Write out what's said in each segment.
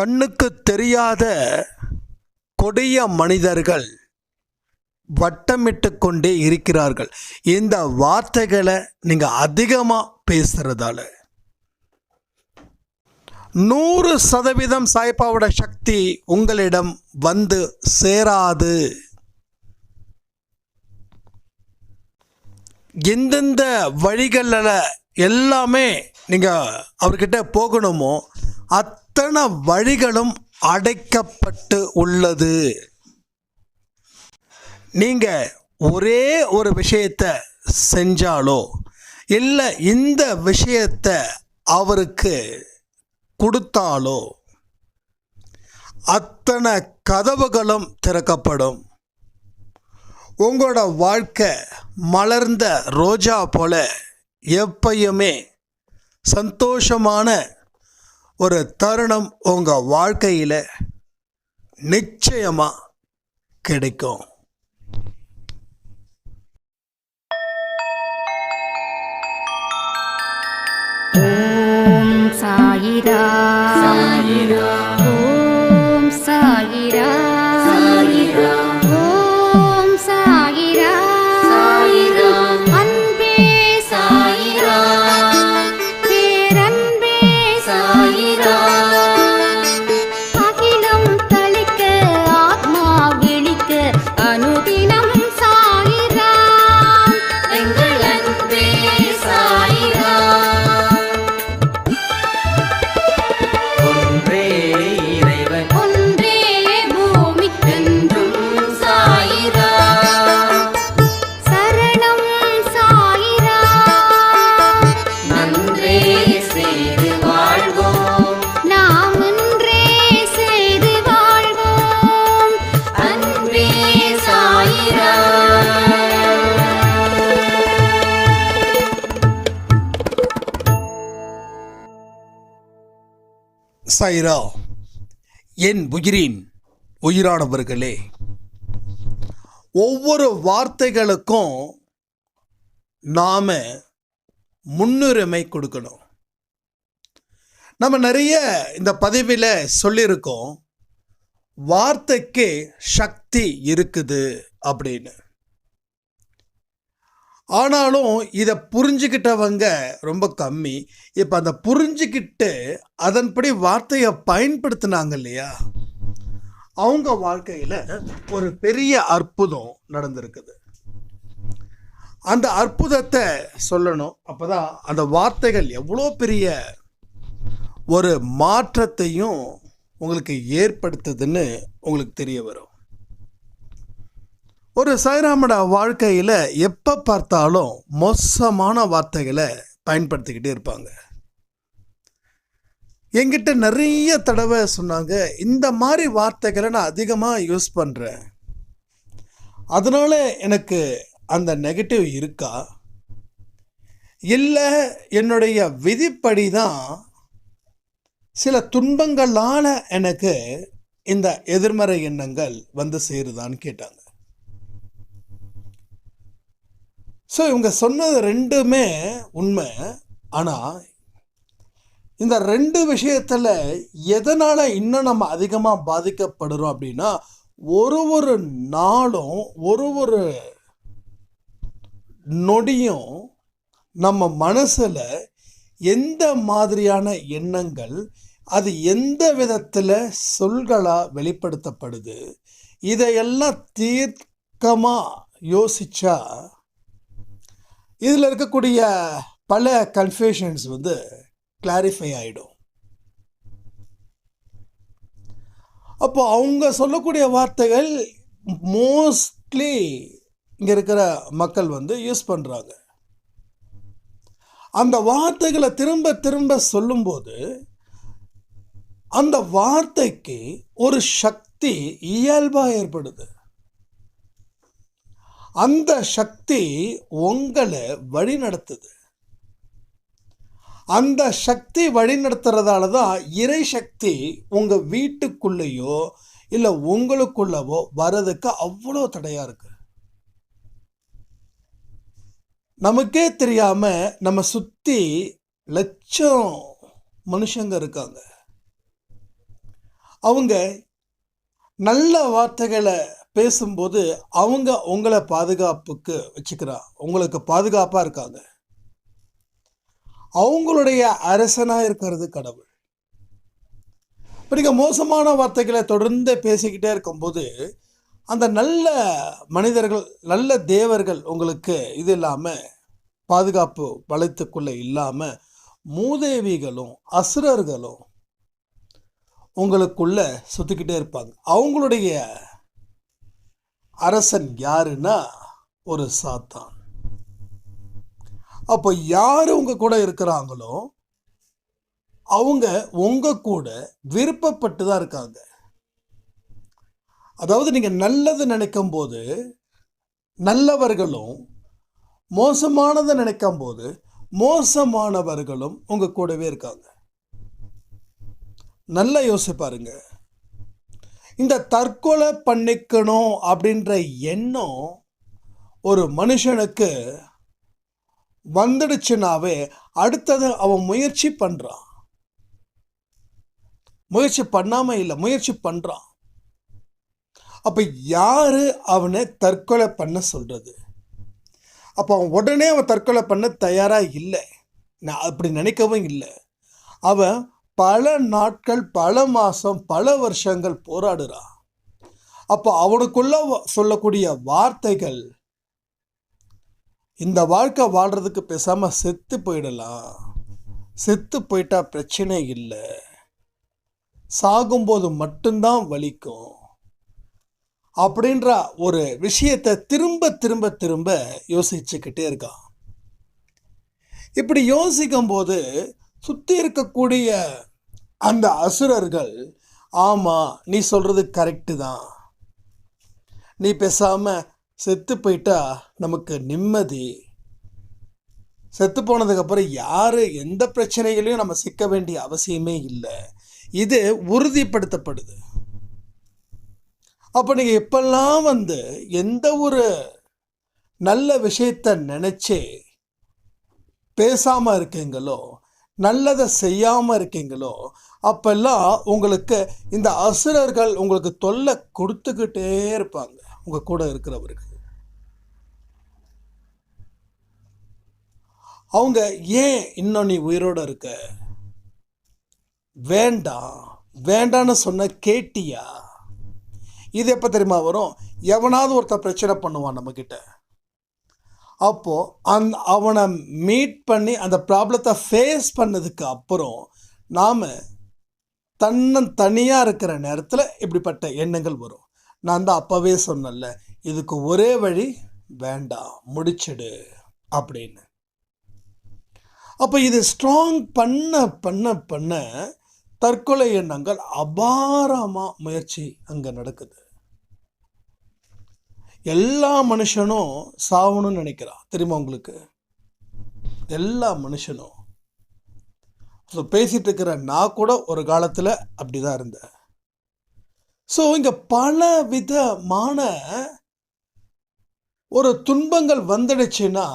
கண்ணுக்கு தெரியாத கொடிய மனிதர்கள் வட்டமிட்டு கொண்டே இருக்கிறார்கள். இந்த வார்த்தைகளை நீங்கள் அதிகமாக பேசுகிறதால நூறு சதவீதம் சாய்பாவோட சக்தி உங்களிடம் வந்து சேராது. எந்தெந்த வழிகளில் எல்லாமே நீங்கள் அவர்கிட்ட போகணுமோ அத் அத்தனை வழிகளும் அடைக்கப்பட்டு உள்ளது? நீங்கள் ஒரே ஒரு விஷயத்தை செஞ்சாலோ இல்லை இந்த விஷயத்தை அவருக்கு கொடுத்தாலோ அத்தனை கதவுகளும் திறக்கப்படும். உங்களோட வாழ்க்கை மலர்ந்த ரோஜா போல எப்பயுமே சந்தோஷமான ஒரு தருணம் உங்கள் வாழ்க்கையில் நிச்சயமாக கிடைக்கும். ஓம் சாயிரா சாயிரா சைரா என் உயிரின் உயிரானவர்களே ஒவ்வொரு வார்த்தைகளுக்கும் நாம் முன்னுரிமை கொடுக்கணும். நம்ம நிறைய இந்த பதிவில் சொல்லியிருக்கோம் வார்த்தைக்கு சக்தி இருக்குது அப்படின்னு. ஆனாலும் இதை புரிஞ்சுக்கிட்டவங்க ரொம்ப கம்மி. இப்போ அந்த புரிஞ்சுக்கிட்டு அதன்படி வார்த்தையை பயன்படுத்தினாங்க இல்லையா? அவங்க வாழ்க்கையில் ஒரு பெரிய அற்புதம் நடந்திருக்குது. அந்த அற்புதத்தை சொல்லணும். அப்பதான் அந்த வார்த்தைகள் எவ்வளோ பெரிய ஒரு மாற்றத்தையும் உங்களுக்கு ஏற்படுத்துதுன்னு உங்களுக்கு தெரிய வரும். ஒரு சாய்ராமோட வாழ்க்கையில் எப்போ பார்த்தாலும் மோசமான வார்த்தைகளை பயன்படுத்திக்கிட்டே இருப்பாங்க. என்கிட்ட நிறைய தடவை சொன்னாங்க இந்த மாதிரி வார்த்தைகளை நான் அதிகமாக யூஸ் பண்ணுறேன் அதனால் எனக்கு அந்த நெகட்டிவ் இருக்கா? இல்லை என்னுடைய விதிப்படி தான் சில துன்பங்களால் எனக்கு இந்த எதிர்மறை எண்ணங்கள் வந்து சேருதான்னு கேட்டாங்க. ஸோ இவங்க சொன்னது ரெண்டுமே உண்மை. ஆனால் இந்த ரெண்டு விஷயத்தில் எதனால் இன்னும் நம்ம அதிகமாக பாதிக்கப்படுறோம் அப்படின்னா ஒரு ஒரு நாளும் ஒரு ஒரு நொடியும் நம்ம மனசில் எந்த மாதிரியான எண்ணங்கள் அது எந்த விதத்தில் சொல்களாக வெளிப்படுத்தப்படுது இதையெல்லாம் தீர்க்கமாக யோசித்தா இதில் இருக்கக்கூடிய பல கன்ஃபியூஷன்ஸ் வந்து கிளாரிஃபை ஆகிடும் அப்போ அவங்க சொல்லக்கூடிய வார்த்தைகள் மோஸ்ட்லி இங்கே இருக்கிற மக்கள் வந்து யூஸ் பண்ணுறாங்க அந்த வார்த்தைகளை திரும்ப திரும்ப சொல்லும்போது அந்த வார்த்தைக்கு ஒரு சக்தி இயல்பாக ஏற்படுது. அந்த சக்தி உங்களை வழி நடத்துது அந்த சக்தி வழி நடத்துறதால தான் இறை சக்தி உங்கள் வீட்டுக்குள்ளேயோ இல்லை உங்களுக்குள்ளவோ வர்றதுக்கு அவ்வளோ தடையாக இருக்கு. நமக்கே தெரியாமல் நம்ம சுற்றி லட்சம் மனுஷங்க இருக்காங்க. அவங்க நல்ல வார்த்தைகளை பேசும்போது அவங்க உங்களை பாதுகாப்புக்கு வச்சுக்கிறா. உங்களுக்கு பாதுகாப்பாக இருக்காங்க. அவங்களுடைய அரசனாக இருக்கிறது கடவுள். இப்போ நீங்கள் மோசமான வார்த்தைகளை தொடர்ந்து பேசிக்கிட்டே இருக்கும்போது அந்த நல்ல மனிதர்கள் நல்ல தேவர்கள் உங்களுக்கு இது இல்லாமல் பாதுகாப்பு வளைத்துக்குள்ளே இல்லாமல் மூதேவிகளும் அசுரர்களும் உங்களுக்குள்ள சுற்றிக்கிட்டே இருப்பாங்க. அவங்களுடைய அரசன் யாருன்னா ஒரு சாத்தான். அப்போ யார் உங்க கூட இருக்கிறாங்களோ அவங்க உங்க கூட விருப்பப்பட்டு தான் இருக்காங்க. அதாவது நீங்கள் நல்லது நினைக்கும் போது நல்லவர்களும் மோசமானதை நினைக்கும் போது மோசமானவர்களும் உங்கள் கூடவே இருக்காங்க. நல்லா யோசிப்பாருங்க இந்த தற்கொலை பண்ணிக்கணும் அப்படின்ற எண்ணம் ஒரு மனுஷனுக்கு வந்துடுச்சுனாவே அடுத்தது அவன் முயற்சி பண்ணுறான் முயற்சி பண்ணாமல் இல்லை முயற்சி பண்ணுறான் அப்போ யார் அவனை தற்கொலை பண்ண சொல்கிறது அப்போ அவன் உடனே அவன் தற்கொலை பண்ண தயாராக இல்லை. நான் அப்படி நினைக்கவும் இல்லை. அவன் பல நாட்கள் பல மாதம் பல வருஷங்கள் போராடுறான் அப்போ அவனுக்குள்ள சொல்லக்கூடிய வார்த்தைகள் இந்த வாழ்க்கை வாழ்கிறதுக்கு பேசாமல் செத்து போயிடலாம். செத்து போயிட்டா பிரச்சனை இல்லை. சாகும்போது மட்டும்தான் வலிக்கும். அப்படின்ற ஒரு விஷயத்தை திரும்ப திரும்ப திரும்ப யோசிச்சுக்கிட்டே இருக்கான். இப்படி யோசிக்கும் போது சுற்றி இருக்கக்கூடிய அந்த அசுரர்கள் ஆமாம் நீ சொல்கிறது கரெக்டு தான். நீ பேசாமல் செத்து போயிட்டா நமக்கு நிம்மதி. செத்து போனதுக்கப்புறம் யார் எந்த பிரச்சனைகளையும் நம்ம சிக்க வேண்டிய அவசியமே இல்லை. இது உறுதிப்படுத்தப்படுது. அப்போ நீங்கள் எப்பெல்லாம் வந்து எந்த ஒரு நல்ல விஷயத்தை நினச்சி பேசாமல் இருக்கீங்களோ நல்லதை செய்யாமல் இருக்கீங்களோ அப்பெல்லாம் உங்களுக்கு இந்த அசுரர்கள் உங்களுக்கு தொல்லை கொடுத்துக்கிட்டே இருப்பாங்க. உங்கள் கூட இருக்கிறவர்கள். அவங்க ஏன் இன்னும் நீ உயிரோடு இருக்க? வேண்டாம். வேண்டான்னு சொன்ன கேட்டியா? இது எப்போ தெரியுமா வரும்? எவனாவது ஒருத்தன் பிரச்சனை பண்ணுவான் நம்மக்கிட்ட அப்போது அந் அவனை மீட் பண்ணி அந்த ப்ராப்ளத்தை ஃபேஸ் பண்ணதுக்கு அப்புறம் நாம் தன்னன் தனியாக இருக்கிற நேரத்தில் இப்படிப்பட்ட எண்ணங்கள் வரும். நான் தான் அப்போவே சொன்னேன்ல இதுக்கு ஒரே வழி வேண்டாம் முடிச்சிடு அப்படின்னு. அப்போ இது ஸ்ட்ராங் பண்ண பண்ண பண்ண தற்கொலை எண்ணங்கள் அபாரமாக முயற்சி அங்கே நடக்குது. எல்லா மனுஷனும் சாவணும்னு நினைக்கிறான் தெரியுமா உங்களுக்கு? எல்லா மனுஷனும். ஸோ பேசிகிட்டு இருக்கிற நான் கூட ஒரு காலத்தில் அப்படி தான் இருந்தேன். ஸோ இங்கே பல விதமான ஒரு துன்பங்கள் வந்துடுச்சுன்னா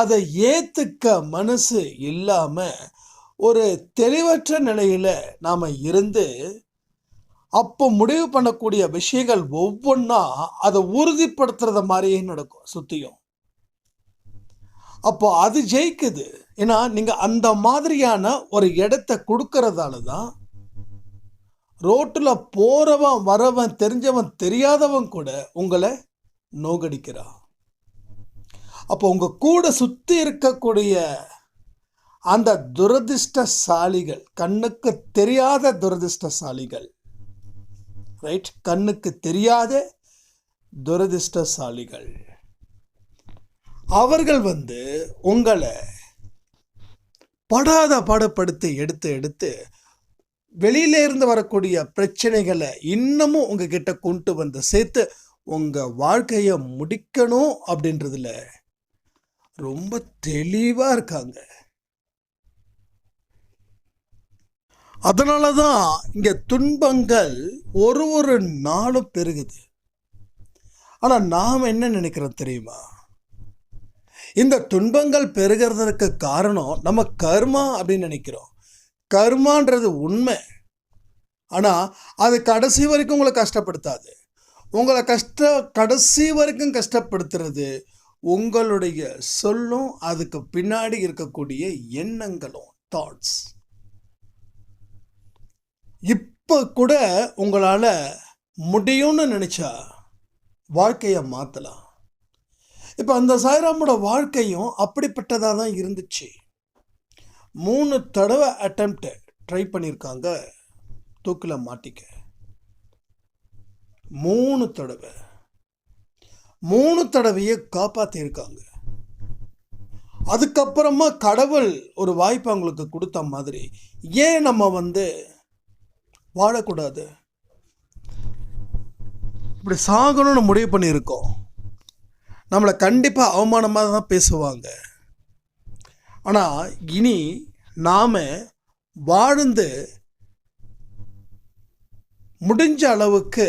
அதை ஏற்றுக்க மனசு இல்லாமல் ஒரு தெளிவற்ற நிலையில் நாம் இருந்து அப்போ முடிவு பண்ணக்கூடிய விஷயங்கள் ஒவ்வொன்றா அதை உறுதிப்படுத்துறது மாதிரியே நடக்கும் சுத்தியும். அப்போ அது ஜெயிக்குது. ஏன்னா நீங்கள் அந்த மாதிரியான ஒரு இடத்த கொடுக்கறதால தான் ரோட்டில் போகிறவன் வரவன் தெரிஞ்சவன் தெரியாதவன் கூட உங்களை நோகடிக்கிறான் அப்போ உங்கள் கூட சுற்றி இருக்கக்கூடிய அந்த துரதிர்ஷ்டசாலிகள் கண்ணுக்கு தெரியாத துரதிர்ஷ்டசாலிகள் ரைட் கண்ணுக்கு தெரியாத துரதிர்ஷ்டசாலிகள். அவர்கள் வந்து உங்களை படாத பாடப்படுத்தி எடுத்து எடுத்து வெளியில இருந்து வரக்கூடிய பிரச்சனைகளை இன்னமும் உங்ககிட்ட கொண்டு வந்து சேர்த்து உங்க வாழ்க்கையை முடிக்கணும் அப்படின்றதுல ரொம்ப தெளிவா இருக்காங்க. அதனால தான் இங்க துன்பங்கள் ஒரு ஒரு நாளும் பெருகுது. ஆனா நாம் என்ன நினைக்கிறோம் தெரியுமா? இந்த துன்பங்கள் பெருகிறதுக்கு காரணம் நம்ம கர்மா அப்படின்னு நினைக்கிறோம். கர்மான்றது உண்மை. ஆனால் அது கடைசி வரைக்கும் உங்களை கஷ்டப்படுத்தாது. உங்களை கஷ்ட கடைசி வரைக்கும் கஷ்டப்படுத்துறது உங்களுடைய சொல்லும் அதுக்கு பின்னாடி இருக்கக்கூடிய எண்ணங்களும் தாட்ஸ் இப்போ கூட உங்களால் முடியும்னு நினச்சா வாழ்க்கையை மாற்றலாம் இப்போ அந்த சாய்ராமோட வாழ்க்கையும் அப்படிப்பட்டதாக தான் இருந்துச்சு. மூணு தடவை அட்டம்ப்ட் ட்ரை பண்ணியிருக்காங்க தூக்கில் மாட்டிக்க. மூணு தடவை. மூணு தடவையை காப்பாற்றியிருக்காங்க அதுக்கப்புறமா கடவுள் ஒரு வாய்ப்பு அவங்களுக்கு கொடுத்த மாதிரி. ஏன் நம்ம வந்து வாழக்கூடாது? இப்படி சாகணும்னு முடிவு பண்ணியிருக்கோம். நம்மளை கண்டிப்பாக அவமானமாக தான் பேசுவாங்க. ஆனால் இனி நாம் வாழ்ந்து முடிஞ்ச அளவுக்கு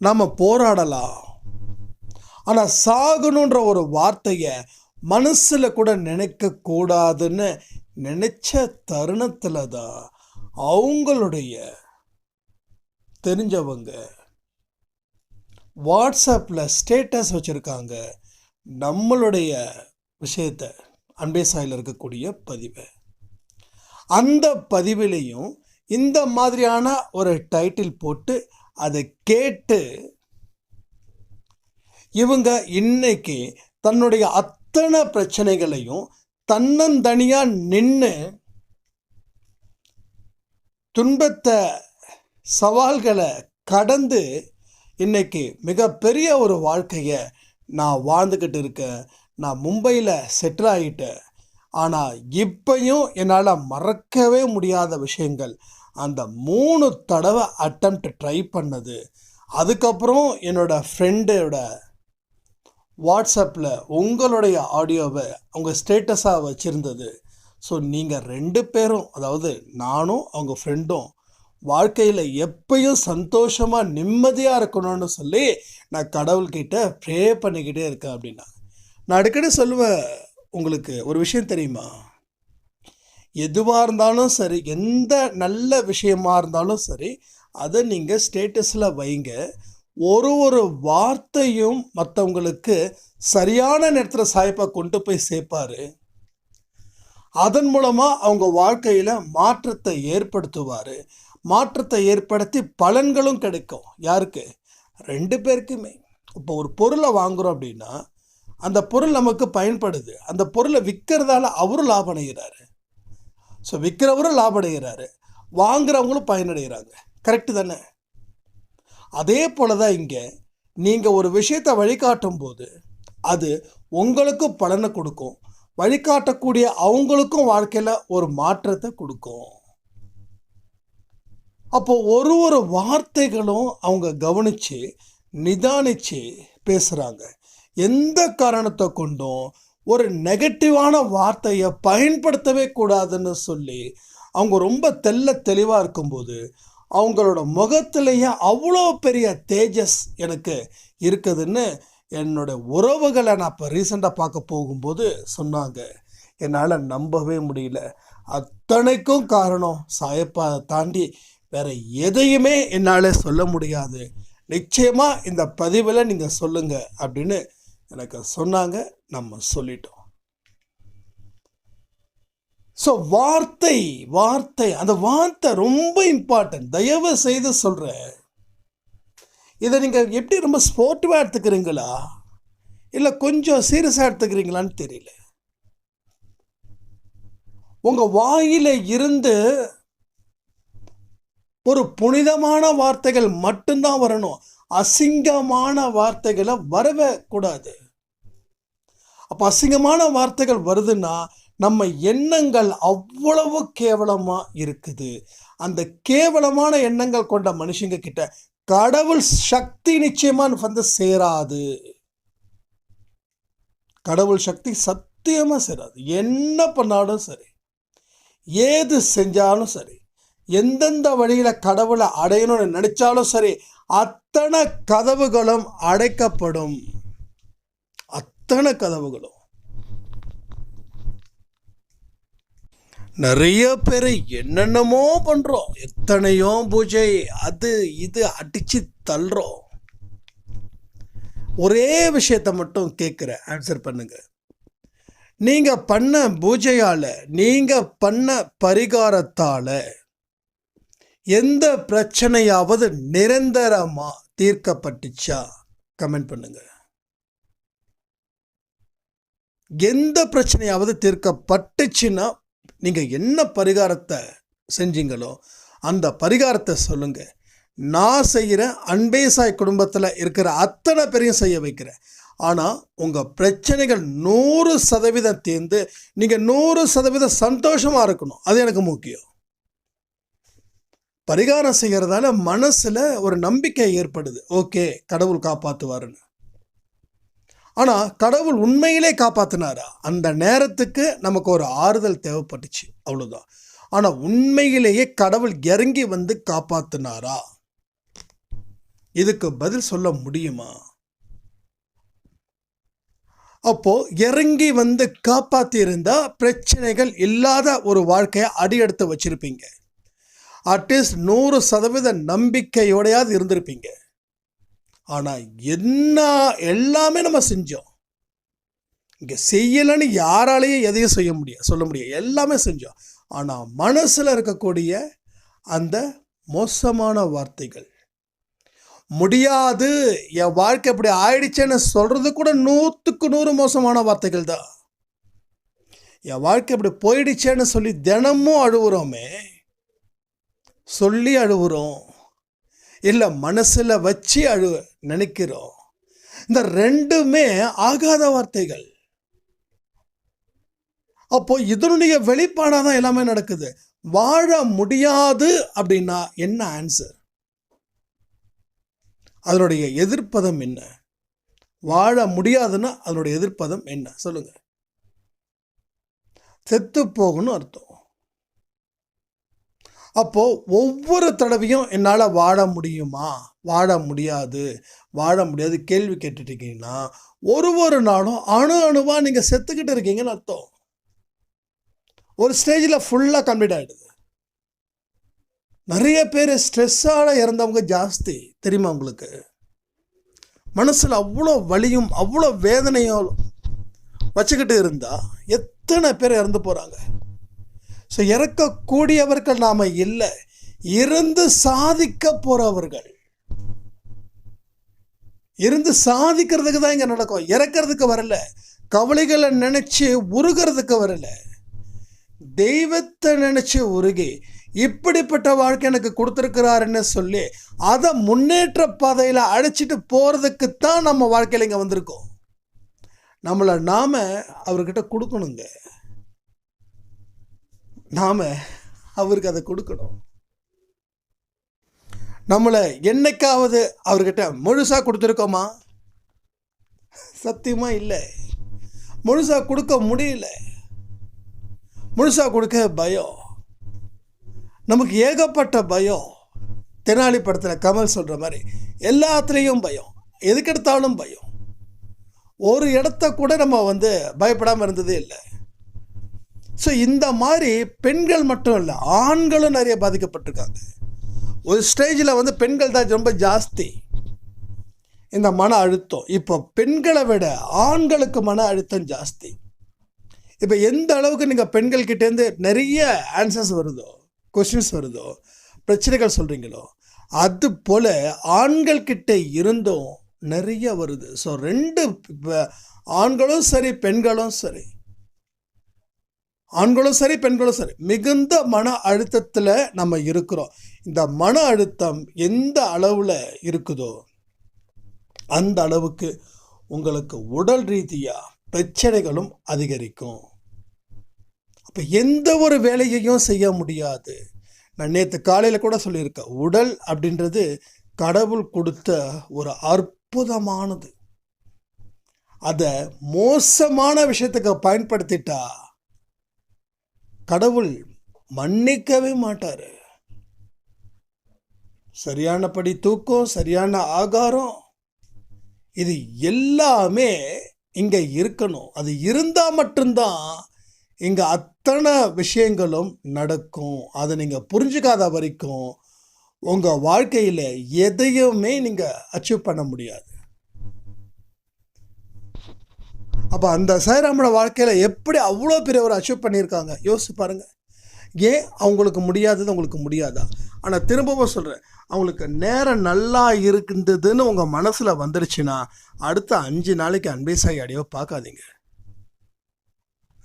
நாம் போராடலாம். ஆனால் சாகணுன்ற ஒரு வார்த்தையை மனசில் கூட நினைக்கக்கூடாதுன்னு நினச்ச தருணத்தில் தான் அவங்களுடைய தெரிஞ்சவங்க வாட்ஸ்அப்பில் ஸ்டேட்டஸ் வச்சுருக்காங்க. நம்மளுடைய விஷயத்தை அன்பே சாயில் இருக்கக்கூடிய பதிவை. அந்த பதிவிலையும் இந்த மாதிரியான ஒரு டைட்டில் போட்டு அதை கேட்டு இவங்க இன்னைக்கு தன்னுடைய அத்தனை பிரச்சனைகளையும் தன்னந்தனியாக நின்று துன்பத்தை சவால்களை கடந்து இன்றைக்கி மிகப்பெரிய ஒரு வாழ்க்கையை நான் வாழ்ந்துக்கிட்டு இருக்கேன். நான் மும்பையில் செட்டில் ஆகிட்டேன் ஆனால் இப்பையும் என்னால் மறக்கவே முடியாத விஷயங்கள். அந்த மூணு தடவை அட்டம்ப்ட் ட்ரை பண்ணது. அதுக்கப்புறம் என்னோட ஃப்ரெண்டோட வாட்ஸ்அப்பில் உங்களுடைய ஆடியோவை அவங்க ஸ்டேட்டஸாக வச்சுருந்தது. ஸோ நீங்கள் ரெண்டு பேரும் அதாவது நானும் அவங்க ஃப்ரெண்டும் வாழ்க்கையில் எப்பயும் சந்தோஷமாக நிம்மதியாக இருக்கணும்னு சொல்லி நான் கடவுள்கிட்ட ப்ரே பண்ணிக்கிட்டே இருக்கேன் அப்படின்னா. நான் அடிக்கடி சொல்லுவேன் உங்களுக்கு ஒரு விஷயம் தெரியுமா? எதுவாக இருந்தாலும் சரி எந்த நல்ல விஷயமா இருந்தாலும் சரி அதை நீங்கள் ஸ்டேட்டஸில் வைங்க. ஒரு ஒரு வார்த்தையும் மற்றவங்களுக்கு சரியான நேரத்தில் சாய்ப்பா கொண்டு போய் சேர்ப்பாரு. அதன் மூலமாக அவங்க வாழ்க்கையில் மாற்றத்தை ஏற்படுத்துவார். மாற்றத்தை ஏற்படுத்தி பலன்களும் கிடைக்கும். யாருக்கு? ரெண்டு பேருக்குமே. இப்போ ஒரு பொருளை வாங்குகிறோம் அப்படின்னா அந்த பொருள் நமக்கு பயன்படுது. அந்த பொருளை விற்கிறதால அவரும் லாபம் அடைகிறாரு. ஸோ விற்கிறவரும் லாபம் அடைகிறாரு. வாங்குறவங்களும் பயனடைகிறாங்க கரெக்டு தானே? அதே போல தான் இங்கே நீங்கள் ஒரு விஷயத்தை வழிகாட்டும் போது அது உங்களுக்கும் பலனை கொடுக்கும். வழிகாட்டக்கூடிய அவங்களுக்கும் வாழ்க்கையில் ஒரு மாற்றத்தை கொடுக்கும். அப்போ ஒரு ஒரு வார்த்தைகளும் அவங்க கவனித்து நிதானித்து பேசுகிறாங்க எந்த காரணத்தை கொண்டும் ஒரு நெகட்டிவான வார்த்தையை பயன்படுத்தவே கூடாதுன்னு சொல்லி அவங்க ரொம்ப தெல்ல தெளிவாக இருக்கும்போது அவங்களோட முகத்திலேயே அவ்வளோ பெரிய தேஜஸ் எனக்கு இருக்குதுன்னு என்னோட உறவுகளை நான் இப்போ ரீசெண்டாக பார்க்க போகும்போது சொன்னாங்க. என்னால் நம்பவே முடியல. அத்தனைக்கும் காரணம் சாயப்பா தாண்டி வேற எதையுமே என்னால் சொல்ல முடியாது. நிச்சயமாக இந்த பதிவில் நீங்கள் சொல்லுங்க அப்படின்னு எனக்கு சொன்னாங்க. நம்ம சொல்லிட்டோம். ஸோ வார்த்தை வார்த்தை அந்த வார்த்தை ரொம்ப இம்பார்ட்டன்ட் தயவு செய்து சொல்கிறேன் இதை நீங்கள் எப்படி ரொம்ப ஸ்போர்ட்டிவாக எடுத்துக்கிறீங்களா? இல்லை கொஞ்சம் சீரியஸாக எடுத்துக்கிறீங்களான்னு தெரியல. உங்கள் வாயில் இருந்து ஒரு புனிதமான வார்த்தைகள் மட்டும்தான் வரணும். அசிங்கமான வார்த்தைகளை வரவே கூடாது. அப்போ அசிங்கமான வார்த்தைகள் வருதுன்னா நம்ம எண்ணங்கள் அவ்வளவு கேவலமாக இருக்குது. அந்த கேவலமான எண்ணங்கள் கொண்ட மனுஷங்க கிட்ட கடவுள் சக்தி நிச்சயமாக வந்து சேராது. கடவுள் சக்தி சத்தியமாக சேராது. என்ன பண்ணாலும் சரி ஏது செஞ்சாலும் சரி எந்தெந்த வழியில் கடவுளை அடையணும்னு நினைச்சாலும் சரி அத்தனை கதவுகளும் அடைக்கப்படும். அத்தனை கதவுகளும். நிறைய பேர் என்னென்னமோ பண்ணுறோம் எத்தனையோ பூஜை அது இது அடித்து தள்ளுறோம். ஒரே விஷயத்தை மட்டும் கேட்குறேன். ஆன்சர் பண்ணுங்க. நீங்கள் பண்ண பூஜையால் நீங்கள் பண்ண பரிகாரத்தால் எந்த பிரச்சனையாவது நிரந்தரமாக தீர்க்கப்பட்டுச்சா? கமெண்ட் பண்ணுங்க. எந்த பிரச்சனையாவது தீர்க்கப்பட்டுச்சுன்னா நீங்கள் என்ன பரிகாரத்தை செஞ்சீங்களோ அந்த பரிகாரத்தை சொல்லுங்கள் நான் செய்கிறேன் அன்பேசாய் குடும்பத்தில் இருக்கிற அத்தனை பேரையும் செய்ய வைக்கிறேன். ஆனால் உங்கள் பிரச்சனைகள் நூறு சதவீதம் தீர்ந்து நீங்கள் நூறு சதவீதம் சந்தோஷமாக இருக்கணும். அது எனக்கு முக்கியம். பரிகாரம் செய்கிறதால மனசில் ஒரு நம்பிக்கை ஏற்படுது. ஓகே கடவுள் காப்பாற்றுவாருன்னு ஆனால் கடவுள் உண்மையிலே காப்பாற்றினாரா அந்த நேரத்துக்கு நமக்கு ஒரு ஆறுதல் தேவைப்பட்டுச்சு. அவ்வளோதான் ஆனால் உண்மையிலேயே கடவுள் இறங்கி வந்து காப்பாற்றினாரா இதுக்கு பதில் சொல்ல முடியுமா? அப்போது இறங்கி வந்து காப்பாற்றியிருந்தால் பிரச்சனைகள் இல்லாத ஒரு வாழ்க்கையை அடியெடுத்து வச்சுருப்பீங்க. அட்லீஸ்ட் நூறு சதவீத நம்பிக்கையோடையாவது இருந்திருப்பீங்க. ஆனால் என்ன எல்லாமே நம்ம செஞ்சோம். இங்கே செய்யலைன்னு யாராலையும் எதையும் செய்ய முடியும் சொல்ல முடியும் எல்லாமே செஞ்சோம். ஆனால் மனசில் இருக்கக்கூடிய அந்த மோசமான வார்த்தைகள் முடியாது என் வாழ்க்கை இப்படி ஆயிடுச்சேன்னு சொல்கிறது கூட நூற்றுக்கு நூறு மோசமான வார்த்தைகள் தான் என் வாழ்க்கை இப்படி போயிடுச்சேன்னு சொல்லி தினமும் அழுகுறோமே சொல்லி அழுவுறோம். இல்லை மனசில் வச்சு அழு நினைக்கிறோம். இந்த ரெண்டுமே ஆகாத வார்த்தைகள். அப்போ இதனுடைய வெளிப்பாடாக தான் எல்லாமே நடக்குது. வாழ முடியாது அப்படின்னா என்ன ஆன்சர் அதனுடைய எதிர்ப்பதம் என்ன? வாழ முடியாதுன்னா அதனுடைய எதிர்ப்பதம் என்ன? சொல்லுங்க. செத்து போகணும் அர்த்தம். அப்போது ஒவ்வொரு தடவையும் என்னால் வாழ முடியுமா? வாழ முடியாது. வாழ முடியாது. கேள்வி கேட்டுட்ருக்கீங்கன்னா ஒரு ஒரு நாளும் அணு அணுவாக நீங்கள் செத்துக்கிட்டு இருக்கீங்கன்னு அர்த்தம். ஒரு ஸ்டேஜில் ஃபுல்லாக கம்ப்ளீட் ஆகிடுது நிறைய பேர் ஸ்ட்ரெஸ்ஸால் இறந்தவங்க ஜாஸ்தி. தெரியுமா உங்களுக்கு? மனசில் அவ்வளோ வலியும் அவ்வளோ வேதனையும் வச்சுக்கிட்டு இருந்தால் எத்தனை பேர் இறந்து போகிறாங்க ஸோ இறக்கக்கூடியவர்கள் நாம் இல்லை. இருந்து சாதிக்க போகிறவர்கள் இருந்து சாதிக்கிறதுக்கு தான் இங்கே நடக்கும். இறக்கிறதுக்கு வரல. கவலைகளை நினச்சி உருகிறதுக்கு வரல. தெய்வத்தை நினச்சி உருகி இப்படிப்பட்ட வாழ்க்கை எனக்கு கொடுத்துருக்கிறாருன்னு சொல்லி அதை முன்னேற்ற பாதையில் அழைச்சிட்டு போகிறதுக்கு தான் நம்ம வாழ்க்கையில் இங்கே வந்திருக்கோம். நம்மளை நாம் அவர்கிட்ட கொடுக்கணுங்க. நாம் அவருக்கு அதை கொடுக்கணும். நம்மளை என்னைக்காவது அவர்கிட்ட முழுசாக கொடுத்துருக்கோமா? சத்தியமாக இல்லை. முழுசாக கொடுக்க முடியல. முழுசாக கொடுக்க பயம். நமக்கு ஏகப்பட்ட பயம். தெனாலி படத்தில் கமல் சொல்கிற மாதிரி எல்லாத்துலேயும் பயம். எதுக்கெடுத்தாலும் பயம். ஒரு இடத்த கூட நம்ம வந்து பயப்படாமல் இருந்ததே இல்லை. ஸோ இந்த மாதிரி பெண்கள் மட்டும் இல்லை ஆண்களும் நிறைய பாதிக்கப்பட்டிருக்காங்க. ஒரு ஸ்டேஜில் வந்து பெண்கள் தான் ரொம்ப ஜாஸ்தி. இந்த மன அழுத்தம். இப்போ பெண்களை விட ஆண்களுக்கு மன அழுத்தம் ஜாஸ்தி. இப்போ எந்த அளவுக்கு நீங்கள் பெண்கள்கிட்டேருந்து நிறைய ஆன்சர்ஸ் வருதோ கொஸ்டின்ஸ் வருதோ பிரச்சனைகள் சொல்கிறீங்களோ அது போல் ஆண்கள்கிட்ட இருந்தும் நிறைய வருது. ஸோ ரெண்டு ஆண்களும் சரி பெண்களும் சரி. ஆண்களும் சரி பெண்களும் சரி. மிகுந்த மன அழுத்தத்தில் நம்ம இருக்கிறோம். இந்த மன அழுத்தம் எந்த அளவில் இருக்குதோ அந்த அளவுக்கு உங்களுக்கு உடல் ரீதியாக பிரச்சனைகளும் அதிகரிக்கும். அப்போ எந்த ஒரு வேலையையும் செய்ய முடியாது. நான் நேற்று காலையில் கூட சொல்லியிருக்கேன். உடல் அப்படின்றது கடவுள் கொடுத்த ஒரு அற்புதமானது. அதை மோசமான விஷயத்துக்கு பயன்படுத்திட்டா கடவுள் மன்னிக்கவே மாட்டார். சரியானபடி தூக்கம் சரியான ஆகாரம் இது எல்லாமே இங்கே இருக்கணும். அது இருந்தால் மட்டும்தான் இங்கே அத்தனை விஷயங்களும் நடக்கும். அதை நீங்கள் புரிஞ்சுக்காத வரைக்கும் உங்கள் வாழ்க்கையில் எதையுமே நீங்கள் அச்சீவ் பண்ண முடியாது. அப்போ அந்த சாய்ராமோட வாழ்க்கையில் எப்படி அவ்வளோ பெரிய ஒரு அச்சீவ் பண்ணியிருக்காங்க? யோசிச்சு பாருங்கள் ஏன் அவங்களுக்கு முடியாதது அவங்களுக்கு முடியாதா? ஆனால் திரும்பவும் சொல்கிறேன் அவங்களுக்கு நேரம் நல்லா இருக்கின்றதுன்னு உங்கள் மனசில் வந்துருச்சுன்னா அடுத்த அஞ்சு நாளைக்கு அன்பே சாய் அடியோ பார்க்காதீங்க.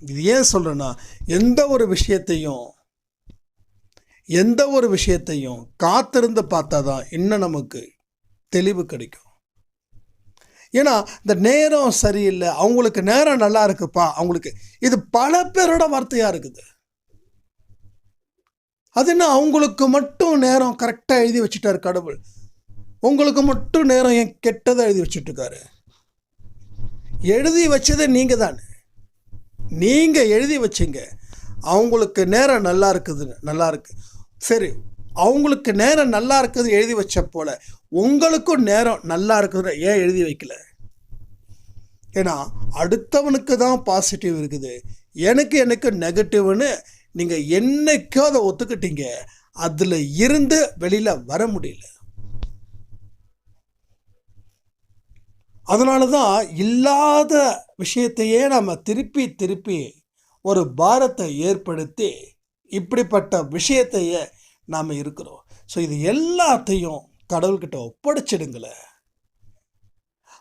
இது ஏன் சொல்கிறேன்னா எந்த ஒரு விஷயத்தையும் எந்த ஒரு விஷயத்தையும் காத்திருந்து பார்த்தா தான் இன்னும் நமக்கு தெளிவு கிடைக்கும். ஏன்னா இந்த நேரம் சரியில்லை. அவங்களுக்கு நேரம் நல்லா இருக்குப்பா. அவங்களுக்கு இது பல பேரோட வார்த்தையாக இருக்குது. அது என்ன? அவங்களுக்கு மட்டும் நேரம் கரெக்டாக எழுதி வச்சுட்டாரு கடவுள். உங்களுக்கு மட்டும் நேரம் ஏன் கெட்டதை எழுதி வச்சுட்ருக்காரு எழுதி வச்சது நீங்கள் தானே நீங்கள் எழுதி வச்சீங்க. அவங்களுக்கு நேரம் நல்லா இருக்குதுன்னு நல்லா இருக்கு. சரி அவங்களுக்கு நேரம் நல்லா இருக்குது எழுதி வச்ச போல. உங்களுக்கும் நேரம் நல்லா இருக்குது ஏன் எழுதி வைக்கல? ஏன்னா அடுத்தவனுக்கு தான் பாசிட்டிவ் இருக்குது. எனக்கு எனக்கு நெகட்டிவ்னு நீங்கள் என்னைக்கோ அதை ஒத்துக்கிட்டீங்க. அதில் இருந்து வெளியில் வர முடியல. அதனால தான் இல்லாத விஷயத்தையே நம்ம திருப்பி திருப்பி ஒரு பாரத்தை ஏற்படுத்தி இப்படிப்பட்ட விஷயத்தையே நாம் இருக்கிறோம். ஸோ இது எல்லாத்தையும் கடவுள்கிட்ட ஒப்படைச்சிடுங்களேன்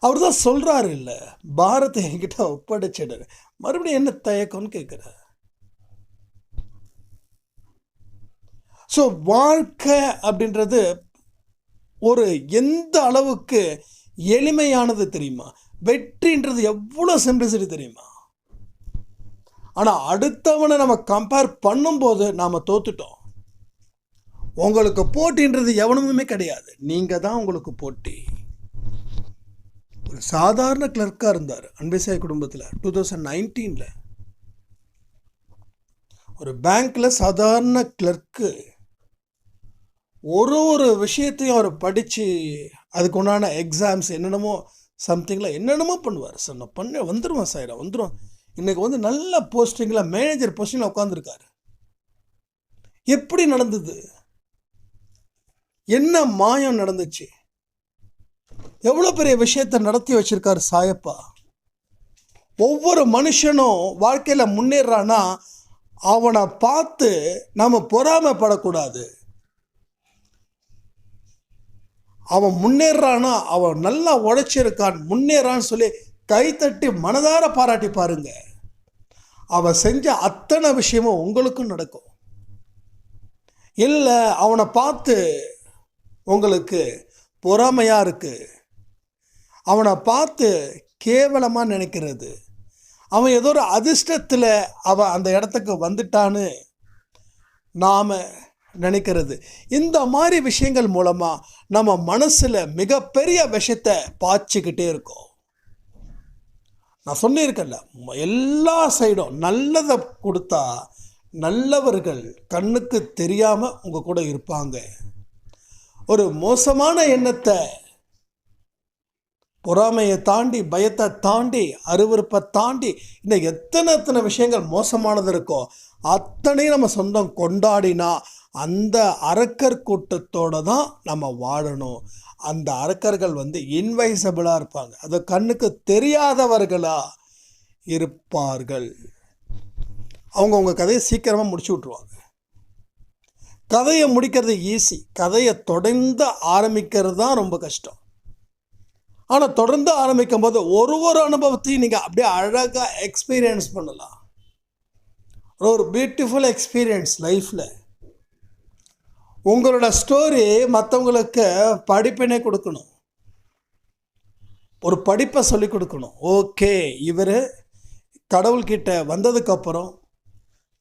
அவர் தான் சொல்கிறாரு இல்லை பாரத்தை என்கிட்ட ஒப்படைச்சிடு. மறுபடியும் என்ன தயக்கம்னு கேட்குறாரு. ஸோ வாழ்க்கை அப்படின்றது ஒரு எந்த அளவுக்கு எளிமையானது தெரியுமா? வெற்றின்றது எவ்வளோ சிம்பிளிசிட்டி தெரியுமா? ஆனால் அடுத்தவனை நம்ம கம்பேர் பண்ணும்போது நாம் தோத்துட்டோம். உங்களுக்கு போட்டின்றது எவனுமே கிடையாது. நீங்கள் தான் உங்களுக்கு போட்டி. ஒரு சாதாரண கிளர்க்காக இருந்தார் அன்பேசாய் குடும்பத்தில் டூ தௌசண்ட் நைன்டீனில் ஒரு பேங்க்கில் சாதாரண கிளர்க்கு ஒரு ஒரு விஷயத்தையும் அவர் படித்து அதுக்கு உண்டான எக்ஸாம்ஸ் என்னென்னமோ சம்திங்கில் என்னென்னமோ பண்ணுவார். சார் நான் பண்ண வந்துடுவேன் சார் வந்துடும் இன்றைக்கி வந்து நல்ல போஸ்டிங்கில் மேனேஜர் போஸ்டிங்கில் உட்காந்துருக்காரு எப்படி நடந்தது? என்ன மாயம் நடந்துச்சு? எவ்வளோ பெரிய விஷயத்தை நடத்தி வச்சிருக்காரு சாயப்பா? ஒவ்வொரு மனுஷனும் வாழ்க்கையில் முன்னேறானா அவனை பார்த்து நம்ம பொறாமைப்படக்கூடாது. அவன் முன்னேறானா அவன் நல்லா உழைச்சிருக்கான் முன்னேறான்னு சொல்லி கைத்தட்டி மனதார பாராட்டி பாருங்க. அவன் செஞ்ச அத்தனை விஷயமும் உங்களுக்கும் நடக்கும். இல்லை அவனை பார்த்து உங்களுக்கு பொறாமையாக இருக்குது அவனை பார்த்து கேவலமாக நினைக்கிறது. அவன் ஏதோ ஒரு அதிர்ஷ்டத்தில் அவன் அந்த இடத்துக்கு வந்துட்டான்னு நாம் நினைக்கிறது. இந்த மாதிரி விஷயங்கள் மூலமாக நம்ம மனசில் மிகப்பெரிய விஷயத்தை பாய்ச்சிக்கிட்டே இருக்கோம். நான் சொல்லியிருக்கேன்ல எல்லா சைடும் நல்லதை கொடுத்தா நல்லவர்கள் கண்ணுக்கு தெரியாமல் உங்கள் கூட இருப்பாங்க. ஒரு மோசமான எண்ணத்தை பொறாமையை தாண்டி பயத்தை தாண்டி அருவருப்பை தாண்டி இன்னும் எத்தனை எத்தனை விஷயங்கள் மோசமானது இருக்கோ அத்தனையும் நம்ம சொந்தம் கொண்டாடினா அந்த அரக்கர் கூட்டத்தோடு தான் நம்ம வாழணும். அந்த அரக்கர்கள் வந்து இன்வைசபிளாக இருப்பாங்க. அது கண்ணுக்கு தெரியாதவர்களாக இருப்பார்கள். அவங்கவுங்க கதையை சீக்கிரமாக முடிச்சு விட்ருவாங்க கதையை முடிக்கிறது ஈஸி கதையை தொடர்ந்து ஆரம்பிக்கிறது தான் ரொம்ப கஷ்டம். ஆனால் தொடர்ந்து ஆரம்பிக்கும் போது ஒரு ஒரு அனுபவத்தையும் நீங்கள் அப்படியே அழகாக எக்ஸ்பீரியன்ஸ் பண்ணலாம். ஒரு பியூட்டிஃபுல் எக்ஸ்பீரியன்ஸ் லைஃப்பில் உங்களோட ஸ்டோரி மற்றவங்களுக்கு படிப்பினை கொடுக்கணும். ஒரு படிப்பை சொல்லிக் கொடுக்கணும். ஓகே இவர் கடவுள்கிட்ட வந்ததுக்கப்புறம்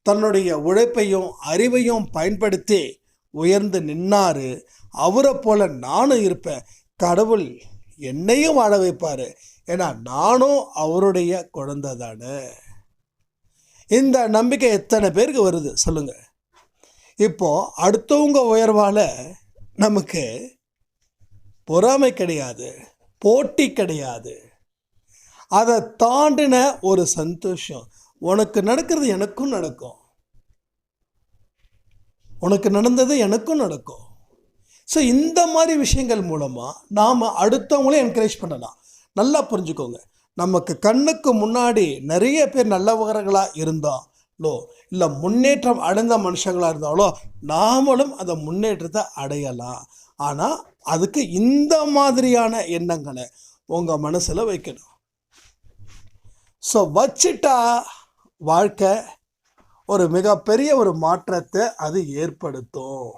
தன்னுடைய உழைப்பையும் அறிவையும் பயன்படுத்தி உயர்ந்து நின்னாரு. அவரை போல நானும் இருப்பேன். கடவுள் என்னையும் வாழ வைப்பார். ஏன்னா நானும் அவருடைய குழந்தை தானே. இந்த நம்பிக்கை எத்தனை பேருக்கு வருது? சொல்லுங்கள் இப்போ அடுத்தவங்க உயர்வால் நமக்கு பொறாமை கிடையாது. போட்டி கிடையாது. அதை தாண்டின ஒரு சந்தோஷம். உனக்கு நடக்கிறது எனக்கும் நடக்கும். உனக்கு நடந்தது எனக்கும் நடக்கும். ஸோ இந்த மாதிரி விஷயங்கள் மூலமாக நாம் அடுத்தவங்களையும் என்கரேஜ் பண்ணலாம். நல்லா புரிஞ்சுக்கோங்க. நமக்கு கண்ணுக்கு முன்னாடி நிறைய பேர் நல்லவர்களாக இருந்தாலோ இல்லை முன்னேற்றம் அடைந்த மனுஷங்களாக இருந்தாலோ நாமளும் அந்த முன்னேற்றத்தை அடையலாம். ஆனால் அதுக்கு இந்த மாதிரியான எண்ணங்களை உங்கள் மனசில் வைக்கணும். ஸோ வச்சுட்டா வாழ்க்கை ஒரு மிகப்பெரிய ஒரு மாற்றத்தை அது ஏற்படுத்தும்.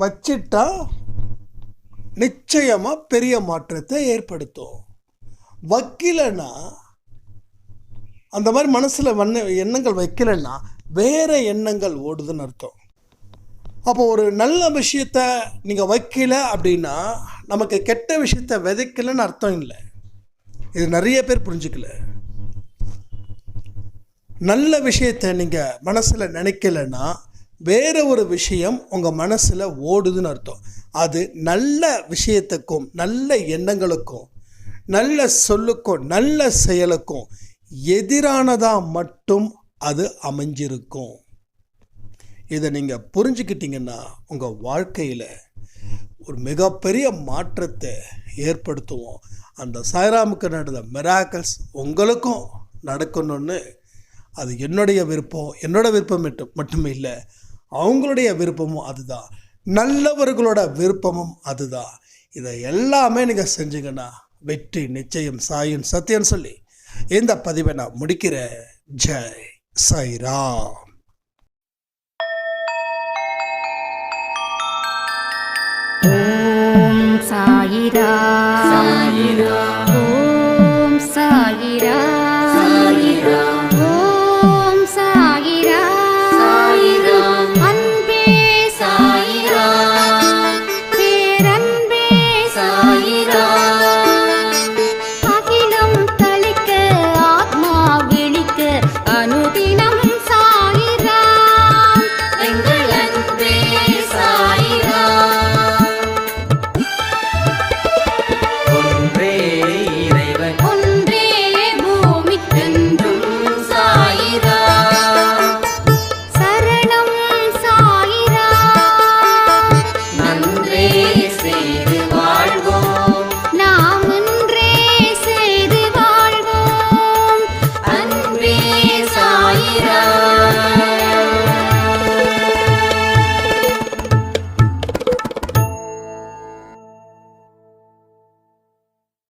வச்சிட்டா நிச்சயமாக பெரிய மாற்றத்தை ஏற்படுத்தும். வைக்கலைன்னா அந்த மாதிரி மனசில் வண்ண எண்ணங்கள் வைக்கலைன்னா வேற எண்ணங்கள் ஓடுதுன்னு அர்த்தம். அப்போ ஒரு நல்ல விஷயத்த நீங்கள் வைக்கல அப்படின்னா நமக்கு கெட்ட விஷயத்த விதைக்கலன்னு அர்த்தம் இல்லை. இது நிறைய பேர் புரிஞ்சுக்கல. நல்ல விஷயத்தை நீங்கள் மனசில் நினைக்கலன்னா வேற ஒரு விஷயம் உங்கள் மனசில் ஓடுதுன்னு அர்த்தம். அது நல்ல விஷயத்துக்கும் நல்ல எண்ணங்களுக்கும் நல்ல சொல்லுக்கும் நல்ல செயலுக்கும் எதிரானதாக மட்டும் அது அமைஞ்சிருக்கும். இதை நீங்கள் புரிஞ்சுக்கிட்டீங்கன்னா உங்கள் வாழ்க்கையில் ஒரு மிகப்பெரிய மாற்றத்தை ஏற்படுத்துவோம். அந்த சாய்ராமுக்கு நடந்த மிராக்கல்ஸ் உங்களுக்கும் நடக்கணும்னு அது என்னுடைய விருப்பம். என்னோட விருப்பம் மட்டும் மட்டுமே இல்லை அவங்களுடைய விருப்பமும் அதுதான். நல்லவர்களோட விருப்பமும் அதுதான். இதை எல்லாமே நீங்கள் செஞ்சீங்கன்னா வெற்றி நிச்சயம் சாயும் சத்தியம் சொல்லி இந்த பதிவை நான் முடிக்கிறேன். ஜெய் சாய்ராம். Sayira. Sayira.